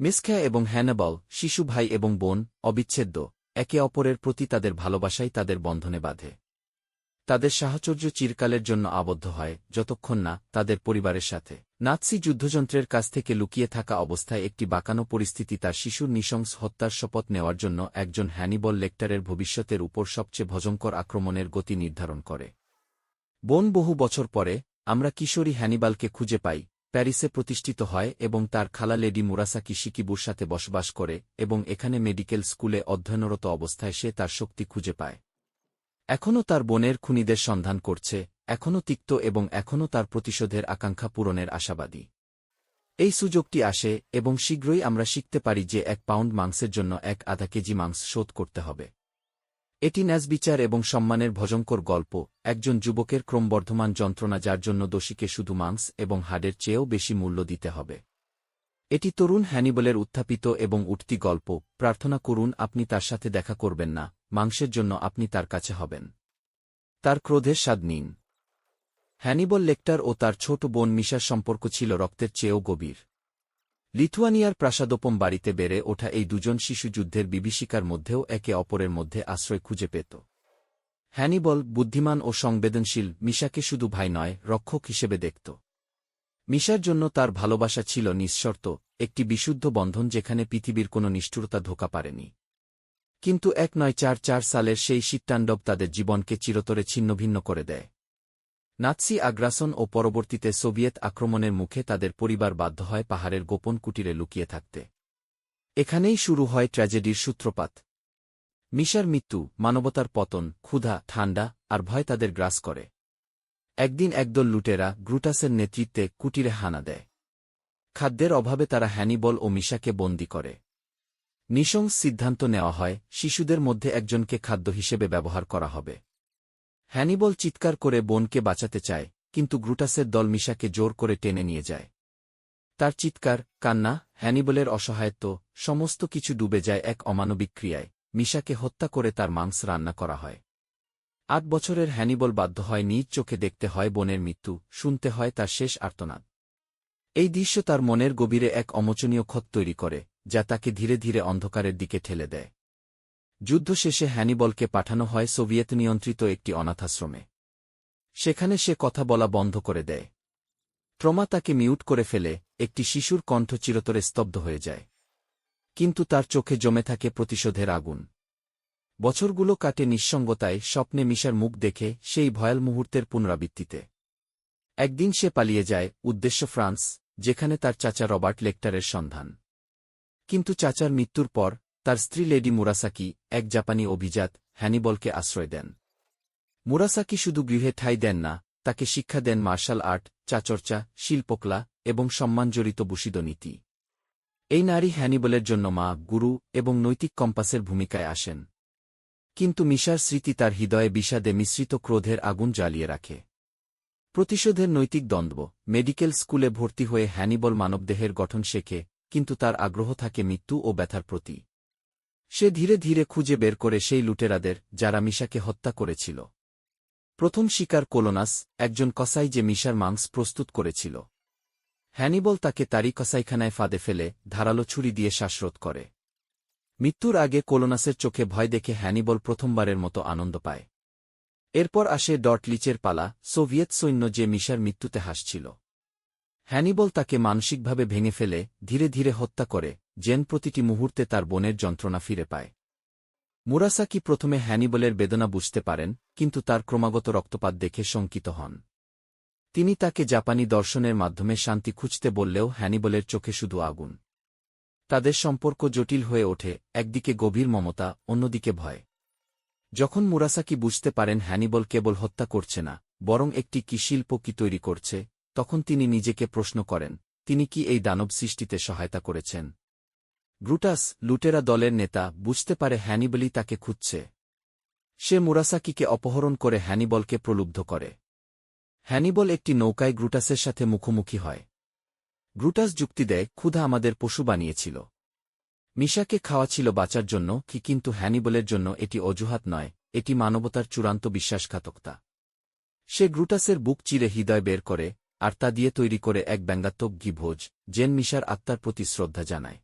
মিসখ্যা এবং হ্যানাবল, শিশু ভাই এবং বোন, অবিচ্ছেদ্য, একে অপরের প্রতি তাদের ভালোবাসাই তাদের বন্ধনে বাঁধে। তাদের সাহচর্য চিরকালের জন্য আবদ্ধ হয়, যতক্ষণ না তাদের পরিবারের সাথে। নাৎসি যুদ্ধযন্ত্রের কাছ থেকে লুকিয়ে থাকা অবস্থায় একটি বাঁকানো পরিস্থিতি তার শিশুর নিশংস হত্যার শপথ নেওয়ার জন্য একজন হ্যানিবল লেক্টারের ভবিষ্যতের উপর সবচেয়ে ভজঙ্কর আক্রমণের গতি নির্ধারণ করে। বোন বহু বছর পরে, আমরা কিশোরী হ্যানিবালকে খুঁজে পাই প্যারিসে প্রতিষ্ঠিত হয় এবং তার খালা লেডি মুরাসাকি শিকিবুর সাথে বসবাস করে এবং এখানে মেডিকেল স্কুলে অধ্যয়নরত অবস্থায় সে তার শক্তি খুঁজে পায়। এখনও তার বোনের খুনিদের সন্ধান করছে, এখনও তিক্ত এবং এখনও তার প্রতিশোধের আকাঙ্ক্ষা পূরণের আশাবাদী। এই সুযোগটি আসে এবং শীঘ্রই আমরা শিখতে পারি যে এক পাউন্ড মাংসের জন্য এক আধা কেজি মাংস শোধ করতে হবে। এটি ন্যাজবিচার এবং সম্মানের ভজঙ্কর গল্প, একজন যুবকের ক্রমবর্ধমান যন্ত্রণা যার জন্য দোষীকে শুধু মাংস এবং হাডের চেয়েও বেশি মূল্য দিতে হবে। এটি তরুণ হ্যানিবলের উত্থাপিত এবং উঠতি গল্প, প্রার্থনা করুন আপনি তার সাথে দেখা করবেন না, মাংসের জন্য আপনি তার কাছে হবেন। তার ক্রোধের স্বাদ নিন। হ্যানিবল লেক্টার ও তার ছোট বোন মিশার সম্পর্ক ছিল রক্তের চেয়েও গভীর। লিথুয়ানিয়ার প্রাসাদোপম বাড়িতে বেড়ে ওঠা এই দুজন শিশু যুদ্ধের বিভীষিকার মধ্যেও একে অপরের মধ্যে আশ্রয় খুঁজে পেত। হ্যানিবল বুদ্ধিমান ও সংবেদনশীল, মিশাকে শুধু ভাই নয়, রক্ষক হিসেবে দেখত। মিশার জন্য তার ভালোবাসা ছিল নিঃশর্ত, একটি বিশুদ্ধ বন্ধন যেখানে পৃথিবীর কোনো নিষ্ঠুরতা ধোকা পারেনি। কিন্তু এক নয় চার চার সালের সেই শীতাণ্ডব তাদের জীবনকে চিরতরে ছিন্নভিন্ন করে দেয়। নাৎসি আগ্রাসন ও পরবর্তীতে সোভিয়েত আক্রমণের মুখে তাদের পরিবার বাধ্য হয় পাহাড়ের গোপন কুটিরে লুকিয়ে থাকতে। এখানেই শুরু হয় ট্র্যাজেডির সূত্রপাত। মিশার মৃত্যু, মানবতার পতন, ক্ষুধা ঠান্ডা আর ভয় তাদের গ্রাস করে। একদিন একদল লুটেরা গ্রুটাসের নেতৃত্বে কুটিরে হানা দেয়। খাদ্যের অভাবে তারা হ্যানিবল ও মিশাকে বন্দি করে। নিশংস সিদ্ধান্ত নেওয়া হয়, শিশুদের মধ্যে একজনকে খাদ্য হিসেবে ব্যবহার করা হবে। হ্যানিবল চিৎকার করে বোনকে বাঁচাতে চায়, কিন্তু গ্রুটাসের দল মিশাকে জোর করে টেনে নিয়ে যায়। তার চিৎকার, কান্না, হ্যানিবলের অসহায়ত্ব, সমস্ত কিছু ডুবে যায় এক অমানবিক ক্রিয়ায়। মিশাকে হত্যা করে তার মাংস রান্না করা হয়। আট বছরের হ্যানিবল বাধ্য হয় নিজ চোখে দেখতে হয় বোনের মৃত্যু, শুনতে হয় তার শেষ আর্তনাদ। এই দৃশ্য তার মনের গভীরে এক অমোচনীয় ক্ষত তৈরি করে, যা তাকে ধীরে ধীরে অন্ধকারের দিকে ঠেলে দেয়। যুদ্ধ শেষে হ্যানিবলকে পাঠানো হয় সোভিয়েত নিয়ন্ত্রিত একটি অনাথাশ্রমে। সেখানে সে কথা বলা বন্ধ করে দেয়। ট্রমা তাকে মিউট করে ফেলে, একটি শিশুর কণ্ঠ চিরতরে স্তব্ধ হয়ে যায়। কিন্তু তার চোখে জমে থাকে প্রতিশোধের আগুন। বছরগুলো কাটে নিঃসঙ্গতায়, স্বপ্নে মিশার মুখ দেখে সেই ভয়াল মুহূর্তের পুনরাবৃত্তিতে। একদিন সে পালিয়ে যায়, উদ্দেশ্য ফ্রান্স, যেখানে তার চাচা রবার্ট লেক্টারের সন্ধান। কিন্তু চাচার মৃত্যুর পর তার স্ত্রী লেডি মুরাসাকি এক জাপানি অভিজাত হ্যানিবলকে আশ্রয় দেন। মুরাসাকি শুধু গৃহে ঠাঁই দেন না, তাকে শিক্ষা দেন মার্শাল আর্ট, চাচর্চা, শিল্পকলা এবং সম্মানজড়িত বুষিদ নীতি। এই নারী হ্যানিবলের জন্য মা, গুরু এবং নৈতিক কম্পাসের ভূমিকায় আসেন। কিন্তু মিশার স্মৃতি তার হৃদয়ে বিষাদে মিশ্রিত ক্রোধের আগুন জ্বালিয়ে রাখে। প্রতিশোধের নৈতিক দ্বন্দ্ব, মেডিকেল স্কুলে ভর্তি হয়ে হ্যানিবল মানবদেহের গঠন শেখে, কিন্তু তার আগ্রহ থাকে মৃত্যু ও ব্যথার প্রতি। সে ধীরে ধীরে খুঁজে বের করে সেই লুটেরাদের, যারা মিশাকে হত্যা করেছিল। প্রথম শিকার কোলোনাস, একজন কসাই যে মিশার মাংস প্রস্তুত করেছিল। হ্যানিবল তাকে তারই কসাইখানায় ফাঁদে ফেলে ধারালো ছুরি দিয়ে শ্বাসরোধ করে। মৃত্যুর আগে কোলোনাসের চোখে ভয় দেখে হ্যানিবল প্রথমবারের মতো আনন্দ পায়। এরপর আসে ডটলিচের পালা, সোভিয়েত সৈন্য যে মিশার মৃত্যুতে হাসছিল। হ্যানিবল তাকে মানসিকভাবে ভেঙে ফেলে, ধীরে ধীরে হত্যা করে জেন প্রতিটি মুহূর্তে তার বোনের যন্ত্রণা ফিরে পায়। মুরাসাকি প্রথমে হ্যানিবলের বেদনা বুঝতে পারেন, কিন্তু তার ক্রমাগত রক্তপাত দেখে শঙ্কিত হন। তিনি তাকে জাপানি দর্শনের মাধ্যমে শান্তি খুঁজতে বললেও হ্যানিবলের চোখে শুধু আগুন। তাদের সম্পর্ক জটিল হয়ে ওঠে, একদিকে গভীর মমতা, অন্যদিকে ভয়। যখন মুরাসাকি বুঝতে পারেন হ্যানিবল কেবল হত্যা করছে না, বরং একটি কি শিল্প কি তৈরি করছে, তখন তিনি নিজেকে প্রশ্ন করেন, তিনি কি এই দানব সৃষ্টিতে সহায়তা করেছেন? ব্রুটাস লুটেরা দলের নেতা বুঝতে পারে হ্যানিবলই তাকে খুঁজছে। সে মুরাসাকিকে অপহরণ করে হ্যানিবলকে প্রলুব্ধ করে। হ্যানিবল একটি নৌকায় গ্রুটাসের সাথে মুখোমুখি হয়। গ্রুটাস যুক্তি দেয়, ক্ষুধা আমাদের পশু বানিয়েছিল। মিশাকে খাওয়া ছিল বাঁচার জন্য, কি কিন্তু হ্যানিবলের জন্য এটি অজুহাত নয়, এটি মানবতার চূড়ান্ত বিশ্বাসঘাতকতা। সে গ্রুটাসের বুক চিরে হৃদয় বের করে, আর তা দিয়ে তৈরি করে এক ব্যঙ্গাত্মক গিভোজ জেন মিশার আত্মার প্রতি শ্রদ্ধা জানায়।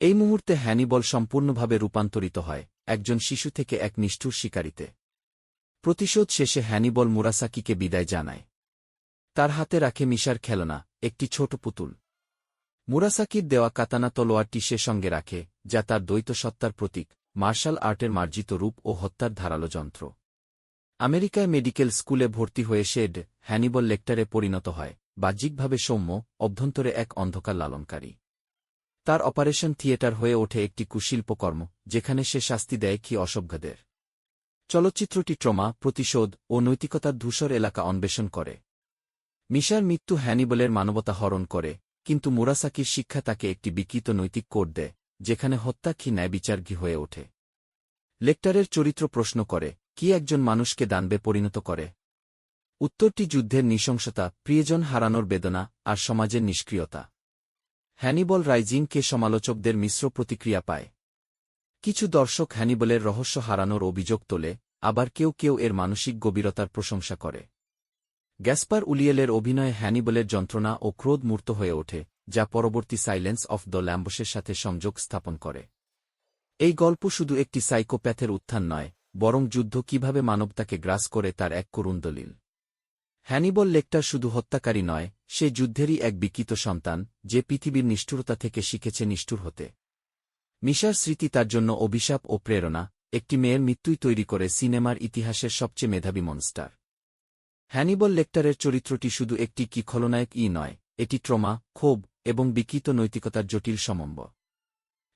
এই মুহূর্তে হ্যানিবল সম্পূর্ণভাবে রূপান্তরিত হয়, একজন শিশু থেকে এক নিষ্ঠুর শিকারিতে। প্রতিশোধ শেষে হ্যানিবল মুরাসাকিকে বিদায় জানায়। তার হাতে রাখে মিশার খেলনা, একটি ছোট পুতুল। মুরাসাকির দেওয়া কাতানা তলোয়ারটি সে সঙ্গে রাখে, যা তার দ্বৈত সত্তার প্রতীক, মার্শাল আর্টের মার্জিত রূপ ও হত্যার ধারালো যন্ত্র। আমেরিকায় মেডিকেল স্কুলে ভর্তি হয়ে শেড হ্যানিবল লেক্টারে পরিণত হয়, বাহ্যিকভাবে সৌম্য, অভ্যন্তরে এক অন্ধকার লালনকারী। তার অপারেশন থিয়েটার হয়ে ওঠে একটি কুশিল্পকর্ম, যেখানে সে শাস্তি দেয় কি অসভ্যদের। চলচ্চিত্রটি ট্রমা, প্রতিশোধ ও নৈতিকতার ধূসর এলাকা অন্বেষণ করে। মিশার মৃত্যু হ্যানিবলের মানবতা হরণ করে, কিন্তু মুরাসাকির শিক্ষা তাকে একটি বিকৃত নৈতিক কোড দেয়, যেখানে হত্যা কি ন্যায়বিচারঘি হয়ে ওঠে। লেক্টারের চরিত্র প্রশ্ন করে, কি একজন মানুষকে দানবে পরিণত করে? উত্তরটি যুদ্ধের নৃশংসতা, প্রিয়জন হারানোর বেদনা, আর সমাজের নিষ্ক্রিয়তা। হ্যানিবল রাইজিংকে সমালোচকদের মিশ্র প্রতিক্রিয়া পায়। কিছু দর্শক হ্যানিবলের রহস্য হারানোর অভিযোগ তোলে, আবার কেউ কেউ এর মানসিক গভীরতার প্রশংসা করে। গ্যাসপার উলিয়েলের অভিনয়ে হ্যানিবলের যন্ত্রণা ও ক্রোধ মূর্ত হয়ে ওঠে, যা পরবর্তী সাইলেন্স অফ দ্য ল্যাম্বসের সাথে সংযোগ স্থাপন করে। এই গল্প শুধু একটি সাইকোপ্যাথের উত্থান নয়, বরং যুদ্ধ কীভাবে মানবতাকে গ্রাস করে তার এক করুণ দলিল। হ্যানিবল লেকটার শুধু হত্যাকারী নয় সে যুদ্ধেরই এক বিকৃত সন্তান, যে পৃথিবীর নিষ্ঠুরতা থেকে শিখেছে নিষ্ঠুর হতে। মিশার স্মৃতি তার জন্য অভিশাপ ও প্রেরণা, একটি মেয়ের মৃত্যুই তৈরি করে সিনেমার ইতিহাসের সবচেয়ে মেধাবী মনস্টার। হ্যানিবল লেক্টারের চরিত্রটি শুধু একটি কি খলনায়ক ই নয়, এটি ট্রমা, ক্ষোভ এবং বিকৃত নৈতিকতার জটিল সমম্ব।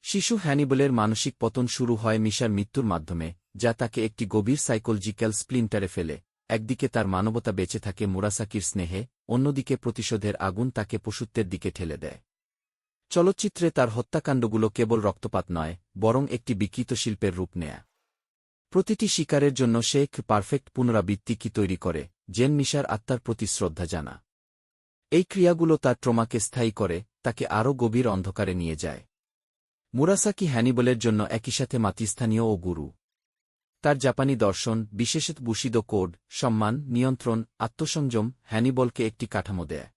শিশু হ্যানিবলের মানসিক পতন শুরু হয় মিশার মৃত্যুর মাধ্যমে, যা তাকে একটি গভীর সাইকোলজিক্যাল স্প্লিন্টারে ফেলে, একদিকে তার মানবতা বেঁচে থাকে মুরাসাকির স্নেহে অন্যদিকে প্রতিশোধের আগুন তাকে পশুত্বের দিকে ঠেলে দেয়। চলচ্চিত্রে তার হত্যাকাণ্ডগুলো কেবল রক্তপাত নয়, বরং একটি বিকৃত শিল্পের রূপ নেয়া। প্রতিটি শিকারের জন্য শেখ পারফেক্ট পুনরাবৃত্তি কি তৈরি করে, জেন মিশার আত্মার প্রতি শ্রদ্ধা জানা। এই ক্রিয়াগুলো তার ট্রমাকে স্থায়ী করে, তাকে আরও গভীর অন্ধকারে নিয়ে যায়। মুরাসাকি হ্যানিবলের জন্য একই সাথে মাতিস্থানীয় ও গুরু। তার জাপানি দর্শন, বিশেষত বুশিদ কোড, সম্মান, নিয়ন্ত্রণ, আত্মসংযম, হ্যানিবলকে একটি কাঠামো দেয়।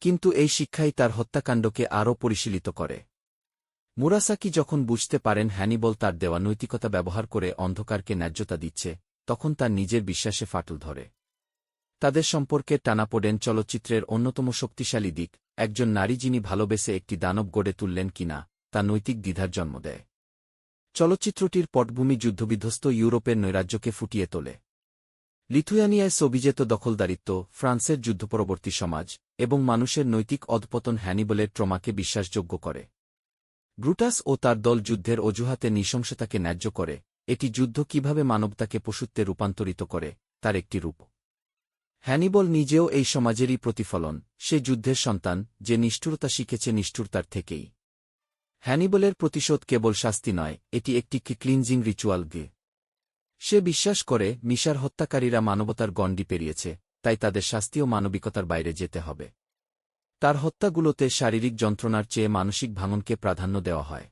কিন্তু এই শিক্ষাই তার হত্যাকাণ্ডকে আরও পরিশীলিত করে। মুরাসাকি যখন বুঝতে পারেন হ্যানিবল তার দেওয়া নৈতিকতা ব্যবহার করে অন্ধকারকে ন্যায্যতা দিচ্ছে, তখন তার নিজের বিশ্বাসে ফাটল ধরে। তাদের সম্পর্কে টানাপোডেন চলচ্চিত্রের অন্যতম শক্তিশালী দিক, একজন নারী যিনি ভালোবেসে একটি দানব গড়ে তুললেন কিনা, তা নৈতিক দ্বিধার জন্ম দেয়। চলচ্চিত্রটির পটভূমি যুদ্ধবিধ্বস্ত ইউরোপের নৈরাজ্যকে ফুটিয়ে তোলে। লিথুয়ানিয়ায় সোভিজেত দখলদারিত্ব, ফ্রান্সের যুদ্ধপরবর্তী সমাজ এবং মানুষের নৈতিক অধপতন হ্যানিবলের ট্রমাকে বিশ্বাসযোগ্য করে। ব্রুটাস ও তার দল যুদ্ধের অজুহাতে নৃশংসতাকে ন্যায্য করে, এটি যুদ্ধ কীভাবে মানবতাকে পশুত্বে রূপান্তরিত করে, তার একটি রূপ। হ্যানিবল নিজেও এই সমাজেরই প্রতিফলন, সে যুদ্ধের সন্তান, যে নিষ্ঠুরতা শিখেছে নিষ্ঠুরতার থেকেই। হ্যানিবলের প্রতিশোধ কেবল শাস্তি নয়, এটি একটি ক্লিনজিং রিচুয়াল গে। সে বিশ্বাস করে, মিশার হত্যাকারীরা মানবতার গণ্ডি পেরিয়েছে, তাই তাদের শাস্তিও মানবিকতার বাইরে যেতে হবে। তার হত্যাগুলোতে শারীরিক যন্ত্রণার চেয়ে মানসিক ভাঙনকে প্রাধান্য দেওয়া হয়।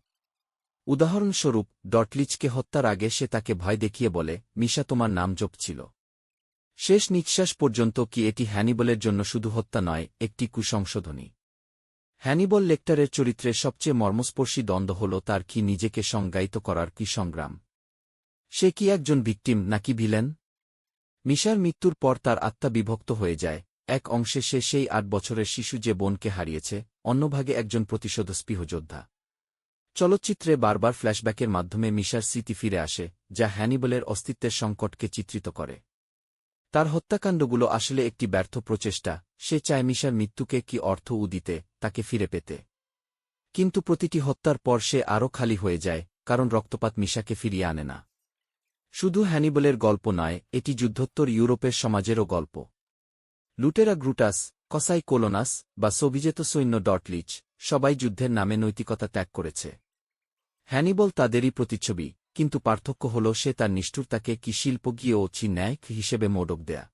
উদাহরণস্বরূপ, ডটলিচকে হত্যার আগে সে তাকে ভয় দেখিয়ে বলে, মিশা, তোমার নাম ছিল। শেষ নিঃশ্বাস পর্যন্ত কি এটি হ্যানিবলের জন্য শুধু হত্যা নয়, একটি কুসংশোধনী? হ্যানিবল লেক্টারের চরিত্রে সবচেয়ে মর্মস্পর্শী দ্বন্দ্ব হল তার কি নিজেকে সংজ্ঞায়িত করার কি সংগ্রাম। সে কি একজন ভিকটিম নাকি ভিলেন? মিশার মৃত্যুর পর তার আত্মা বিভক্ত হয়ে যায়। এক অংশে সে সেই আট বছরের শিশু যে বোনকে হারিয়েছে অন্যভাগে একজন প্রতিশোধস্পৃহ যোদ্ধা। চলচ্চিত্রে বারবার ফ্ল্যাশব্যাকের মাধ্যমে মিশার স্মৃতি ফিরে আসে, যা হ্যানিবলের অস্তিত্বের সংকটকে চিত্রিত করে। তার হত্যাকাণ্ডগুলো আসলে একটি ব্যর্থ প্রচেষ্টা। সে চায় মিশার মৃত্যুকে কি অর্থ উদিতে তাকে ফিরে পেতে। কিন্তু প্রতিটি হত্যার পর সে আরও খালি হয়ে যায়, কারণ রক্তপাত মিশাকে ফিরিয়ে আনে না। শুধু হ্যানিবলের গল্প নয়, এটি যুদ্ধোত্তর ইউরোপের সমাজেরও গল্প। লুটেরা গ্রুটাস, কসাই কোলোনাস বা সোভিজেত সৈন্য ডটলিচ সবাই যুদ্ধের নামে নৈতিকতা ত্যাগ করেছে। হ্যানিবল তাদেরই প্রতিচ্ছবি, কিন্তু পার্থক্য হল সে তার নিষ্ঠুরতাকে কি শিল্প গিয়ে ও চি ন্যায় হিসেবে মোড়ক দেয়া।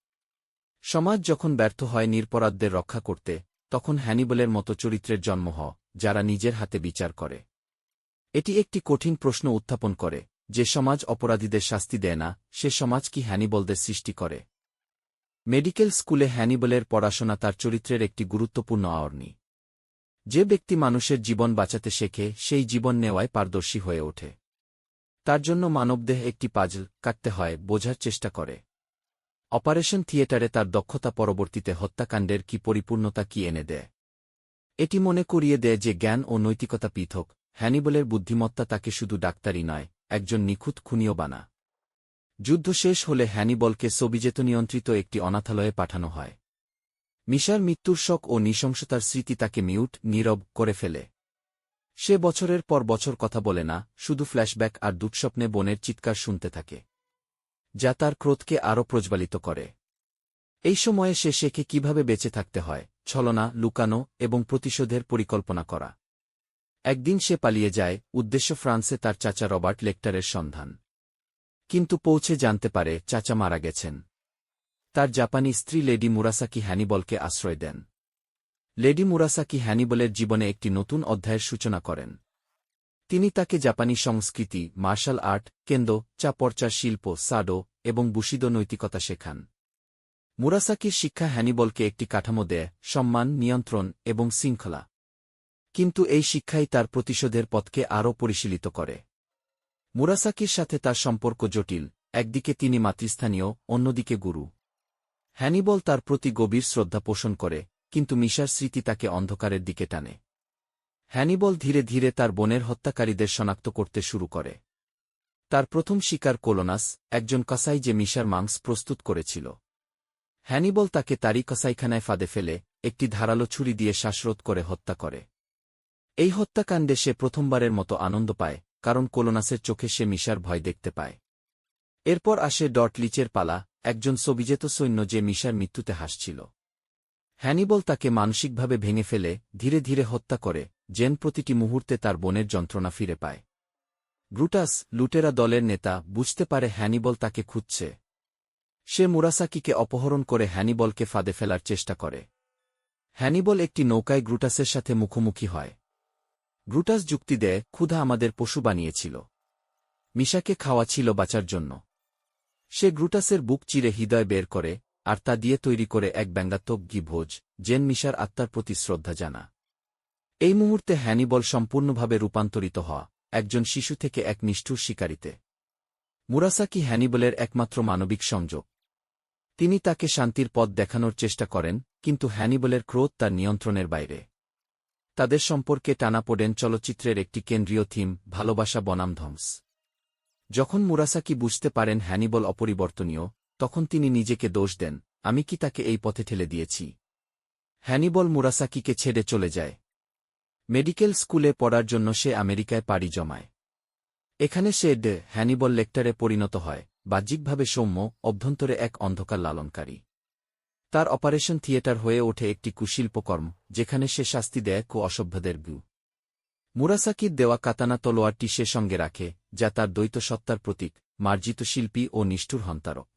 সমাজ যখন ব্যর্থ হয় নিরপরাধদের রক্ষা করতে তখন হ্যানিবলের মতো চরিত্রের জন্ম হ, যারা নিজের হাতে বিচার করে। এটি একটি কঠিন প্রশ্ন উত্থাপন করে, যে সমাজ অপরাধীদের শাস্তি দেয় না, সে সমাজ কি হ্যানিবলদের সৃষ্টি করে? মেডিকেল স্কুলে হ্যানিবলের পড়াশোনা তার চরিত্রের একটি গুরুত্বপূর্ণ আওরণী। যে ব্যক্তি মানুষের জীবন বাঁচাতে শেখে, সেই জীবন নেওয়ায় পারদর্শী হয়ে ওঠে। তার জন্য মানবদেহ একটি পাজল কাটতে হয়, বোঝার চেষ্টা করে। অপারেশন থিয়েটারে তার দক্ষতা পরবর্তীতে হত্যাকাণ্ডের কি পরিপূর্ণতা কি এনে দেয়? এটি মনে করিয়ে দেয় যে জ্ঞান ও নৈতিকতা পৃথক, হ্যানিবলের বুদ্ধিমত্তা তাকে শুধু ডাক্তারই নয়, একজন নিখুঁত খুনিও বানা। যুদ্ধ শেষ হলে হ্যানিবলকে সোবিজেত নিয়ন্ত্রিত একটি অনাথালয়ে পাঠানো হয়। মিশার মৃত্যুর শক ও নৃশংসতার স্মৃতি তাকে মিউট, নীরব করে ফেলে। সে বছরের পর বছর কথা বলে না, শুধু ফ্ল্যাশব্যাক আর দুঃস্বপ্নে বনের চিৎকার শুনতে থাকে। যা তার ক্রোধকে আরও প্রজ্বালিত করে। এই সময়ে সে শেখে কীভাবে বেঁচে থাকতে হয়, ছলনা, লুকানো এবং প্রতিশোধের পরিকল্পনা করা। একদিন সে পালিয়ে যায়, উদ্দেশ্য ফ্রান্সে তার চাচা রবার্ট লেক্টারের সন্ধান। কিন্তু পৌঁছে জানতে পারে চাচা মারা গেছেন। তার জাপানি স্ত্রী লেডি মুরাসাকি হ্যানিবলকে আশ্রয় দেন। লেডি মুরাসাকি হ্যানিবলের জীবনে একটি নতুন অধ্যায়ের সূচনা করেন। তিনি তাকে জাপানি সংস্কৃতি, মার্শাল আর্ট, কেন্দ্র চাপর্চার শিল্প, সাডো এবং বুশিদ নৈতিকতা শেখান। মুরাসাকির শিক্ষা হ্যানিবলকে একটি কাঠামো দেয়, সম্মান, নিয়ন্ত্রণ এবং শৃঙ্খলা। কিন্তু এই শিক্ষাই তার প্রতিশোধের পথকে আরও পরিশীলিত করে। মুরাসাকির সাথে তার সম্পর্ক জটিল, একদিকে তিনি মাতৃস্থানীয়, অন্যদিকে গুরু। হ্যানিবল তার প্রতি গভীর শ্রদ্ধা পোষণ করে, কিন্তু মিশার স্মৃতি তাকে অন্ধকারের দিকে টানে। হ্যানিবল ধীরে ধীরে তার বোনের হত্যাকারীদের শনাক্ত করতে শুরু করে। তার প্রথম শিকার কোলোনাস, একজন কসাই যে মিশার মাংস প্রস্তুত করেছিল। হ্যানিবল তাকে তারই কসাইখানায় ফাঁদে ফেলে একটি ধারালো ছুরি দিয়ে শ্বাসরোধ করে হত্যা করে। এই হত্যাকাণ্ডে সে প্রথমবারের মতো আনন্দ পায়, কারণ কোলোনাসের চোখে সে মিশার ভয় দেখতে পায়। এরপর আসে ডট লিচের পালা, একজন সবিজেত সৈন্য যে মিশার মৃত্যুতে হাসছিল। হ্যানিবল তাকে মানসিকভাবে ভেঙে ফেলে, ধীরে ধীরে হত্যা করে, জেন প্রতিটি মুহূর্তে তার বোনের যন্ত্রণা ফিরে পায়। ব্রুটাস, লুটেরা দলের নেতা, বুঝতে পারে হ্যানিবল তাকে খুঁজছে। সে মুরাসাকিকে অপহরণ করে হ্যানিবলকে ফাঁদে ফেলার চেষ্টা করে। হ্যানিবল একটি নৌকায় গ্রুটাসের সাথে মুখোমুখি হয়। গ্রুটাস যুক্তি দেয়, ক্ষুধা আমাদের পশু বানিয়েছিল। মিশাকে খাওয়া ছিল বাঁচার জন্য। সে গ্রুটাসের বুক চিরে হৃদয় বের করে আর তা দিয়ে তৈরি করে এক ব্যঙ্গাত্মক গি ভোজ জেন মিশার আত্মার প্রতি শ্রদ্ধা জানা। এই মুহূর্তে হ্যানিবল সম্পূর্ণভাবে রূপান্তরিত হওয়া, একজন শিশু থেকে এক নিষ্ঠুর শিকারিতে। মুরাসাকি হ্যানিবলের একমাত্র মানবিক সংযোগ। তিনি তাকে শান্তির পথ দেখানোর চেষ্টা করেন, কিন্তু হ্যানিবলের ক্রোধ তার নিয়ন্ত্রণের বাইরে। তাদের সম্পর্কে টানাপোডেন চলচ্চিত্রের একটি কেন্দ্রীয় থিম, ভালোবাসা বনাম ধ্বংস। যখন মুরাসাকি বুঝতে পারেন হ্যানিবল অপরিবর্তনীয় তখন তিনি নিজেকে দোষ দেন, আমি কি তাকে এই পথে ঠেলে দিয়েছি? হ্যানিবল মুরাসাকিকে ছেড়ে চলে যায়। মেডিকেল স্কুলে পড়ার জন্য সে আমেরিকায় পাড়ি জমায়। এখানে সে ডে হ্যানিবল লেক্টারে পরিণত হয়, বাহ্যিকভাবে সৌম্য, অভ্যন্তরে এক অন্ধকার লালনকারী। তার অপারেশন থিয়েটার হয়ে ওঠে একটি কুশিল্পকর্ম, যেখানে সে শাস্তি দেয় কো অসভ্যদের গু। মুরাসাকির দেওয়া কাতানা তলোয়ারটি সে সঙ্গে রাখে, যা তার দ্বৈত সত্তার প্রতীক, মার্জিত শিল্পী ও নিষ্ঠুর হন্তারক।